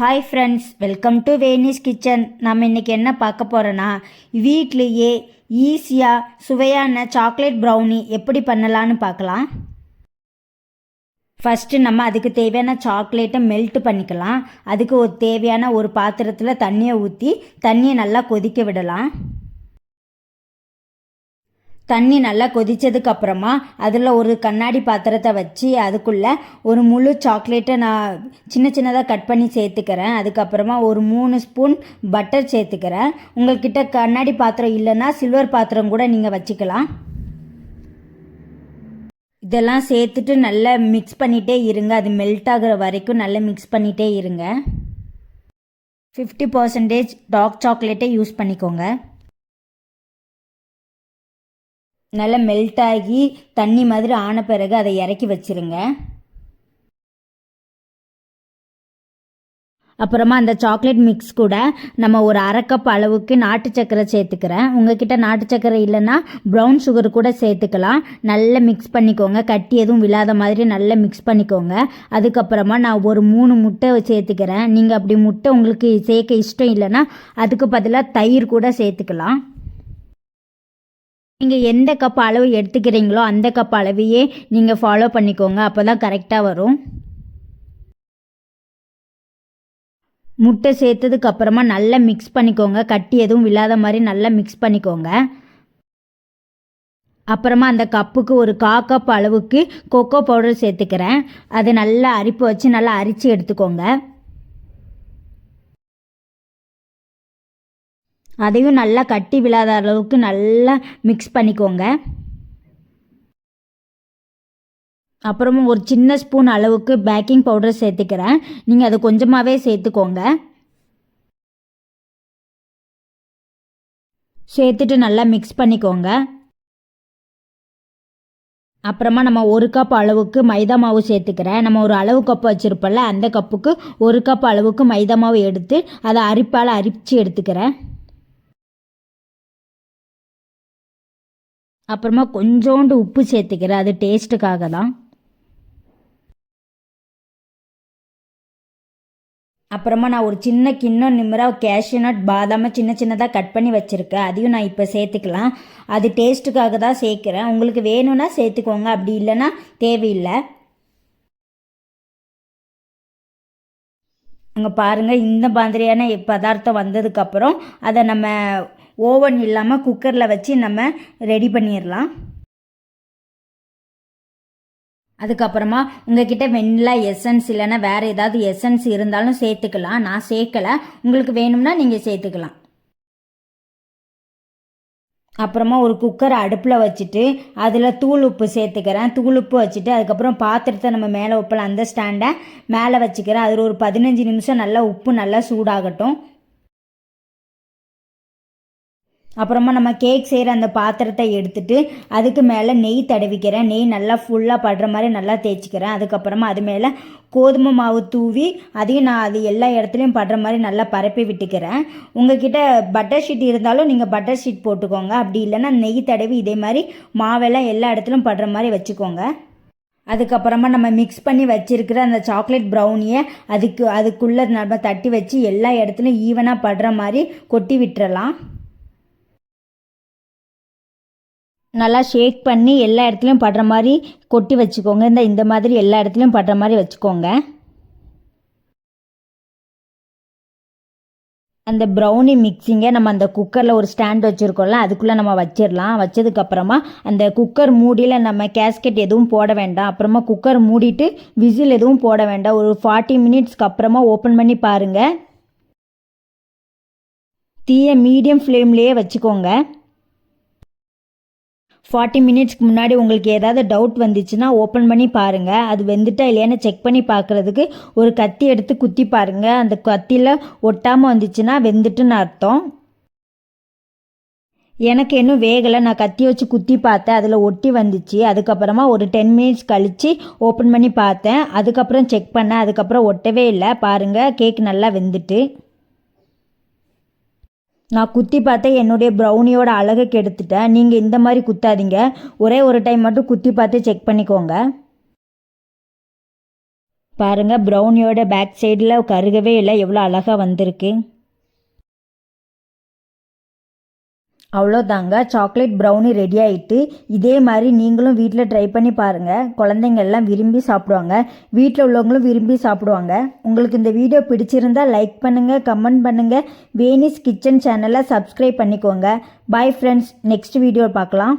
Hi friends welcome to Veni's kitchen நம்ம இன்றைக்கி என்ன பார்க்க போகிறோன்னா வீட்லேயே ஈஸியாக சுவையான சாக்லேட் ப்ரௌனி எப்படி பண்ணலான்னு பார்க்கலாம். ஃபஸ்ட்டு நம்ம அதுக்கு தேவையான சாக்லேட்டை மெல்ட் பண்ணிக்கலாம். அதுக்கு ஒரு தேவையான ஒரு பாத்திரத்தில் தண்ணியை ஊற்றி தண்ணியை நல்லா கொதிக்க விடலாம். தண்ணி நல்லா கொதித்ததுக்கு அப்புறமா அதில் ஒரு கண்ணாடி பாத்திரத்தை வச்சு அதுக்குள்ளே ஒரு முழு சாக்லேட்டை நான் சின்ன சின்னதாக கட் பண்ணி சேர்த்துக்கிறேன். அதுக்கப்புறமா ஒரு மூணு ஸ்பூன் பட்டர் சேர்த்துக்கிறேன். உங்கள்கிட்ட கண்ணாடி பாத்திரம் இல்லைன்னா சில்வர் பாத்திரம் கூட நீங்கள் வச்சுக்கலாம். இதெல்லாம் சேர்த்துட்டு நல்லா மிக்ஸ் பண்ணிகிட்டே இருங்க. அது மெல்ட் ஆகுற வரைக்கும் நல்லா மிக்ஸ் பண்ணிகிட்டே இருங்க. ஃபிஃப்டி பர்சன்டேஜ் டார்க் சாக்லேட்டை யூஸ் பண்ணிக்கோங்க. நல்லா மெல்ட் ஆகி தண்ணி மாதிரி ஆன பிறகு அதை இறக்கி வச்சிருங்க. அப்புறமா அந்த சாக்லேட் மிக்ஸ் கூட நம்ம ஒரு அரைக்கப் அளவுக்கு நாட்டு சக்கரை சேர்த்துக்கிறேன். உங்ககிட்ட நாட்டு சக்கரை இல்லைன்னா ப்ரௌன் சுகர் கூட சேர்த்துக்கலாம். நல்லா மிக்ஸ் பண்ணிக்கோங்க. கட்டி எதுவும் விழாத மாதிரி நல்லா மிக்ஸ் பண்ணிக்கோங்க. அதுக்கப்புறமா நான் ஒரு மூணு முட்டை சேர்த்துக்கிறேன். நீங்கள் அப்படி முட்டை உங்களுக்கு சேர்க்க இஷ்டம் இல்லைன்னா அதுக்கு பதிலாக தயிர் கூட சேர்த்துக்கலாம். நீங்கள் எந்த கப் அளவு எடுத்துக்கிறீங்களோ அந்த கப் அளவையே நீங்கள் ஃபாலோ பண்ணிக்கோங்க. அப்போ தான் கரெக்டாக வரும். முட்டை சேர்த்ததுக்கு அப்புறமா நல்லா மிக்ஸ் பண்ணிக்கோங்க. கட்டி எதுவும் இல்லாத மாதிரி நல்லா மிக்ஸ் பண்ணிக்கோங்க. அப்புறமா அந்த கப்புக்கு ஒரு கா கப் அளவுக்கு கொக்கோ பவுடர் சேர்த்துக்கிறேன். அதை நல்லா அரிப்பு வச்சு நல்லா அரித்து எடுத்துக்கோங்க. அதையும் நல்லா கட்டி விழாத அளவுக்கு நல்லா மிக்ஸ் பண்ணிக்கோங்க. அப்புறமா ஒரு சின்ன ஸ்பூன் அளவுக்கு பேக்கிங் பவுடர் சேர்த்துக்கிறேன். நீங்கள் அதை கொஞ்சமாகவே சேர்த்துக்கோங்க. சேர்த்துட்டு நல்லா மிக்ஸ் பண்ணிக்கோங்க. அப்புறமா நம்ம ஒரு கப் அளவுக்கு மைதா மாவு சேர்த்துக்கிறேன். நம்ம ஒரு அளவு கப் வச்சுருப்போம்ல அந்த கப்புக்கு ஒரு கப் அளவுக்கு மைதா மாவு எடுத்து அதை அரிப்பால் அரிச்சு எடுத்துக்கிறேன். அப்புறமா கொஞ்சோண்டு உப்பு சேர்த்துக்கிறேன். அது டேஸ்ட்டுக்காக தான் அப்புறமா நான் ஒரு சின்ன கிண்ணம் நிம்மராக கேஷ்யூ நட் பாதாமை சின்ன சின்னதாக கட் பண்ணி வச்சுருக்கேன். அதையும் நான் இப்போ சேர்த்துக்கலாம். அது டேஸ்ட்டுக்காக தான் சேர்க்குறேன். உங்களுக்கு வேணும்னா சேர்த்துக்கோங்க. அப்படி இல்லைன்னா தேவையில்லை. அங்கே பாருங்கள் இந்த மாதிரியான பதார்த்தம் வந்ததுக்கப்புறம் அதை நம்ம ஓவன் இல்லாமல் குக்கரில் வச்சு நம்ம ரெடி பண்ணிடலாம் அதுக்கப்புறமா உங்ககிட்ட வெண்ணிலா எசன்ஸ் இல்லைன்னா வேறு ஏதாவது எசன்ஸ் இருந்தாலும் சேர்த்துக்கலாம். நான் சேர்க்கலை. உங்களுக்கு வேணும்னா நீங்கள் சேர்த்துக்கலாம். அப்புறமா ஒரு குக்கரை அடுப்பில் வச்சுட்டு அதில் தூள் உப்பு சேர்த்துக்கிறேன். தூள் உப்பு வச்சுட்டு அதுக்கப்புறம் பாத்திரத்தை நம்ம மேலே வைப்பலாம் அந்த ஸ்டாண்டை மேலே வச்சுக்கிறேன். அதில் ஒரு பதினஞ்சு நிமிஷம் நல்லா உப்பு நல்லா சூடாகட்டும். அப்புறமா நம்ம கேக் செய்கிற அந்த பாத்திரத்தை எடுத்துட்டு அதுக்கு மேலே நெய் தடவிக்கிறேன். நெய் நல்லா ஃபுல்லாக படுற மாதிரி நல்லா தேய்ச்சிக்கிறேன். அதுக்கப்புறமா அது மேலே கோதுமை மாவு தூவி அதையும் நான் அது எல்லா இடத்துலையும் படுற மாதிரி நல்லா பரப்பி விட்டுக்கிறேன். உங்ககிட்ட பட்டர் ஷீட் இருந்தாலும் நீங்கள் பட்டர் ஷீட் போட்டுக்கோங்க. அப்படி இல்லைன்னா நெய் தடவி இதே மாதிரி மாவெல்லாம் எல்லா இடத்துலையும் படுற மாதிரி வச்சுக்கோங்க. அதுக்கப்புறமா நம்ம மிக்ஸ் பண்ணி வச்சுருக்கிற அந்த சாக்லேட் ப்ரௌனியை அதுக்கு அதுக்குள்ளே நம்ம தட்டி வச்சு எல்லா இடத்துலையும் ஈவனாக படுற மாதிரி கொட்டி விட்டுறலாம். நல்லா ஷேக் பண்ணி எல்லா இடத்துலையும் படுற மாதிரி கொட்டி வச்சுக்கோங்க. இந்த இந்த மாதிரி எல்லா இடத்துலையும் படுற மாதிரி வச்சுக்கோங்க. அந்த ப்ரௌனி மிக்சிங்கை நம்ம அந்த குக்கரில் ஒரு ஸ்டாண்ட் வச்சுருக்கோம்ல அதுக்குள்ளே நம்ம வச்சிடலாம். வச்சதுக்கப்புறமா அந்த குக்கர் மூடியில் நம்ம கேஸ்கெட் எதுவும் போட வேண்டாம். அப்புறமா குக்கர் மூடிட்டு விசில் எதுவும் போட வேண்டாம். ஒரு ஃபார்ட்டி மினிட்ஸ்க்கு அப்புறமா ஓப்பன் பண்ணி பாருங்கள் தீயை மீடியம் ஃப்ளேம்லேயே வச்சுக்கோங்க. ஃபார்ட்டி மினிட்ஸ்க்கு முன்னாடி உங்களுக்கு ஏதாவது டவுட் வந்துச்சுன்னா ஓப்பன் பண்ணி பாருங்கள் அது வெந்துட்டா இல்லையான்னு செக் பண்ணி பார்க்குறதுக்கு ஒரு கத்தி எடுத்து குத்தி பாருங்கள் அந்த கத்தியில் ஒட்டாமல் வந்துச்சுன்னா வெந்துட்டுன்னு அர்த்தம். எனக்கு இன்னும் வேகலை. நான் கத்தி வச்சு குத்தி பார்த்தேன். அதில் ஒட்டி வந்துச்சு. அதுக்கப்புறமா ஒரு டென் மினிட்ஸ் கழித்து ஓப்பன் பண்ணி பார்த்தேன். அதுக்கப்புறம் செக் பண்ணேன். அதுக்கப்புறம் ஒட்டவே இல்லை. பாருங்கள் கேக் நல்லா வெந்துட்டு. நான் குத்தி பார்த்தே என்னுடைய ப்ரௌனியோட அழகை கெடுத்துட்டேன். நீங்கள் இந்த மாதிரி குத்தாதீங்க. ஒரே ஒரு டைம் மட்டும் குத்தி பார்த்து செக் பண்ணிக்கோங்க. பாருங்கள் ப்ரௌனியோட பேக் சைடில் கருகவே இல்லை எவ்வளோ அழகாக வந்திருக்கு. அவ்வளோதாங்க. சாக்லேட் ப்ரௌனி ரெடி ஆகிட்டு இதே மாதிரி நீங்களும் வீட்டில் ட்ரை பண்ணி பாருங்கள் குழந்தைங்க எல்லாம் விரும்பி சாப்பிடுவாங்க. வீட்டில் உள்ளவங்களும் விரும்பி சாப்பிடுவாங்க. உங்களுக்கு இந்த வீடியோ பிடிச்சிருந்தா லைக் பண்ணுங்கள் கமெண்ட் பண்ணுங்கள் வேனிஸ் கிச்சன் சேனலை சப்ஸ்கிரைப் பண்ணிக்கோங்க. பாய் ஃப்ரெண்ட்ஸ் நெக்ஸ்ட் வீடியோ பார்க்கலாம்.